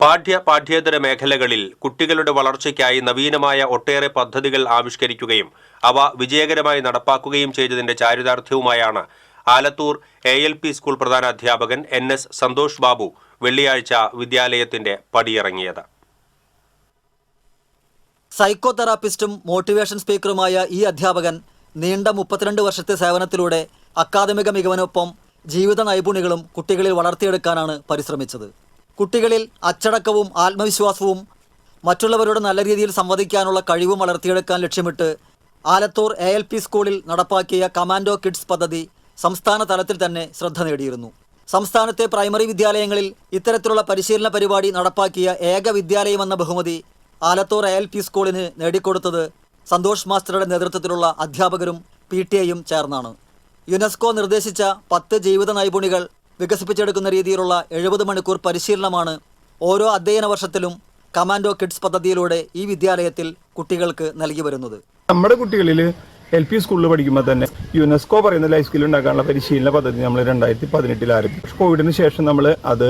പാഠ്യ പാഠ്യേതര മേഖലകളിൽ കുട്ടികളുടെ വളർച്ചയ്ക്കായി നവീനമായ ഒട്ടേറെ പദ്ധതികൾ ആവിഷ്കരിക്കുകയും അവ വിജയകരമായി നടപ്പാക്കുകയും ചെയ്തതിന്റെ ചാരിതാർത്ഥ്യവുമായാണ് Alathur A L P school പ്രധാന അധ്യാപകൻ എൻ എസ് സന്തോഷ് ബാബു വെള്ളിയാഴ്ച വിദ്യാലയത്തിന്റെ പടിയിറങ്ങിയത്. സൈക്കോ തെറാപ്പിസ്റ്റും മോട്ടിവേഷൻ സ്പീക്കറുമായ ഈ അധ്യാപകൻ നീണ്ട മുപ്പത്തിരണ്ട് വർഷത്തെ സേവനത്തിലൂടെ അക്കാദമിക മികവനൊപ്പം ജീവിത നൈപുണികളും കുട്ടികളിൽ വളർത്തിയെടുക്കാനാണ് പരിശ്രമിച്ചത്. കുട്ടികളിൽ അച്ചടക്കവും ആത്മവിശ്വാസവും മറ്റുള്ളവരോട് നല്ല രീതിയിൽ സംവദിക്കാനുള്ള കഴിവും വളർത്തിയെടുക്കാൻ ലക്ഷ്യമിട്ട് ആലത്തൂർ എ എൽ പി സ്കൂളിൽ നടപ്പാക്കിയ കമാൻഡോ കിഡ്സ് പദ്ധതി സംസ്ഥാന തലത്തിൽ തന്നെ ശ്രദ്ധ നേടിയിരുന്നു. സംസ്ഥാനത്തെ പ്രൈമറി വിദ്യാലയങ്ങളിൽ ഇത്തരത്തിലുള്ള പരിശീലന പരിപാടി നടപ്പാക്കിയ ഏക വിദ്യാലയമെന്ന ബഹുമതി ആലത്തൂർ എ എൽ പി സ്കൂളിന് നേടിക്കൊടുത്തത് സന്തോഷ് മാസ്റ്ററുടെ നേതൃത്വത്തിലുള്ള അധ്യാപകരും പി ടി എയും ചേർന്നാണ്. യുനെസ്കോ നിർദ്ദേശിച്ച പത്ത് ജീവിത നൈപുണികൾ വികസിപ്പിച്ചെടുക്കുന്ന രീതിയിലുള്ള എഴുപത് മണിക്കൂർ പരിശീലനമാണ് ഓരോ അധ്യയന വർഷത്തിലും കമാൻഡോ കിഡ്സ് പദ്ധതിയിലൂടെ ഈ വിദ്യാലയത്തിൽ കുട്ടികൾക്ക് നൽകി വരുന്നത്. നമ്മുടെ കുട്ടികളിൽ എൽ പി സ്കൂളിൽ പഠിക്കുമ്പോൾ തന്നെ യുനെസ്കോ പറയുന്ന ലൈഫ് സ്കിൽ ഉണ്ടാക്കാനുള്ള പരിശീലന പദ്ധതി നമ്മൾ രണ്ടായിരത്തി പതിനെട്ടിൽ ആരംഭിച്ചു കോവിഡിന് ശേഷം നമ്മൾ അത്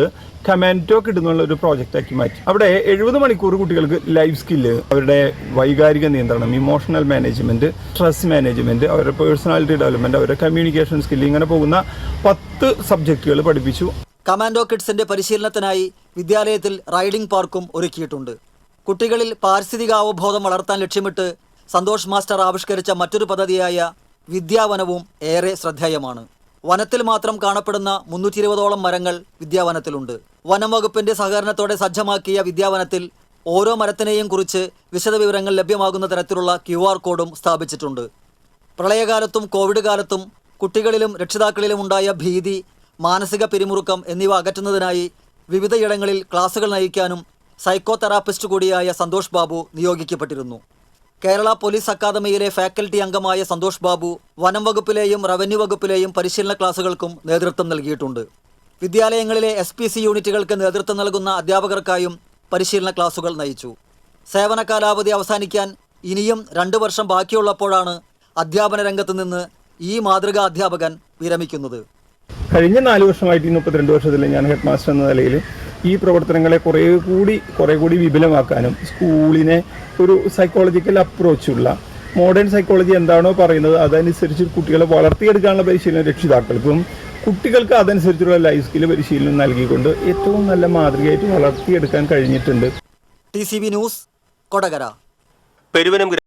കമാൻഡോ കിട്ടുന്നുള്ള ഒരു പ്രോജക്റ്റ് ആക്കി മാറ്റി. അവിടെ എഴുപത് മണിക്കൂർ കുട്ടികൾക്ക് ലൈഫ് സ്കില്ല് അവരുടെ വൈകാരിക നിയന്ത്രണം ഇമോഷണൽ മാനേജ്മെന്റ് സ്ട്രെസ് മാനേജ്മെന്റ് അവരുടെ പേഴ്സണാലിറ്റി ഡെവലപ്മെന്റ് അവരുടെ കമ്മ്യൂണിക്കേഷൻ സ്കില്ല് ഇങ്ങനെ പോകുന്ന പത്ത് സബ്ജക്റ്റുകൾ പഠിപ്പിച്ചു. കമാൻഡോ കിഡ്സിന്റെ പരിശീലനത്തിനായി വിദ്യാലയത്തിൽ റൈഡിംഗ് പാർക്കും ഒരുക്കിയിട്ടുണ്ട്. കുട്ടികളിൽ പാരിസ്ഥിതികാവബോധം വളർത്താൻ ലക്ഷ്യമിട്ട് സന്തോഷ് മാസ്റ്റർ ആവിഷ്കരിച്ച മറ്റൊരു പദ്ധതിയായ വിദ്യാവനവും ഏറെ ശ്രദ്ധേയമാണ്. വനത്തിൽ മാത്രം കാണപ്പെടുന്ന മുന്നൂറ്റി ഇരുപതോളം മരങ്ങൾ വിദ്യാവനത്തിലുണ്ട്. വനം വകുപ്പിന്റെ സഹകരണത്തോടെ സജ്ജമാക്കിയ വിദ്യാവനത്തിൽ ഓരോ മരത്തിനെയും കുറിച്ച് വിശദവിവരങ്ങൾ ലഭ്യമാകുന്ന തരത്തിലുള്ള ക്യു ആർ കോഡും സ്ഥാപിച്ചിട്ടുണ്ട്. പ്രളയകാലത്തും കോവിഡ് കാലത്തും കുട്ടികളിലും രക്ഷിതാക്കളിലും ഉണ്ടായ ഭീതി മാനസിക പിരിമുറുക്കം എന്നിവ അകറ്റുന്നതിനായി വിവിധയിടങ്ങളിൽ ക്ലാസുകൾ നയിക്കാനും സൈക്കോതെറാപ്പിസ്റ്റ് കൂടിയായ സന്തോഷ് ബാബു നിയോഗിക്കപ്പെട്ടിരുന്നു. കേരള പോലീസ് അക്കാദമിയിലെ ഫാക്കൽറ്റി അംഗമായ സന്തോഷ് ബാബു വനം വകുപ്പിലെയും റവന്യൂ വകുപ്പിലെയും പരിശീലന ക്ലാസുകൾക്കും നേതൃത്വം നൽകിയിട്ടുണ്ട്. വിദ്യാലയങ്ങളിലെ എസ് പി സി യൂണിറ്റുകൾക്ക് നേതൃത്വം നൽകുന്ന അധ്യാപകർക്കായും പരിശീലന ക്ലാസുകൾ നയിച്ചു. സേവന കാലാവധി അവസാനിക്കാൻ ഇനിയും രണ്ടു വർഷം ബാക്കിയുള്ളപ്പോഴാണ് അധ്യാപന രംഗത്ത് നിന്ന് ഈ മാതൃകാ അധ്യാപകൻ വിരമിക്കുന്നത്. കഴിഞ്ഞ നാല് വർഷമായിട്ട് ഈ മുപ്പത്തിരണ്ട് വർഷത്തിൽ ഞാൻ ഹെഡ് മാസ്റ്റർ എന്ന നിലയിൽ ഈ പ്രവർത്തനങ്ങളെ കുറേ കൂടി കുറേ കൂടി വിപുലമാക്കാനും സ്കൂളിനെ ഒരു സൈക്കോളജിക്കൽ അപ്രോച്ചുള്ള മോഡേൺ സൈക്കോളജി എന്താണോ പറയുന്നത് അതനുസരിച്ച് കുട്ടികളെ വളർത്തിയെടുക്കാനുള്ള പരിശീലനം രക്ഷിതാക്കൾക്കും കുട്ടികൾക്ക് അതനുസരിച്ചുള്ള ലൈഫ് സ്കിൽ പരിശീലനം നൽകിക്കൊണ്ട് ഏറ്റവും നല്ല മാതൃകയായിട്ട് വളർത്തിയെടുക്കാൻ കഴിഞ്ഞിട്ടുണ്ട്. T C B news Kodakara. Peruvanam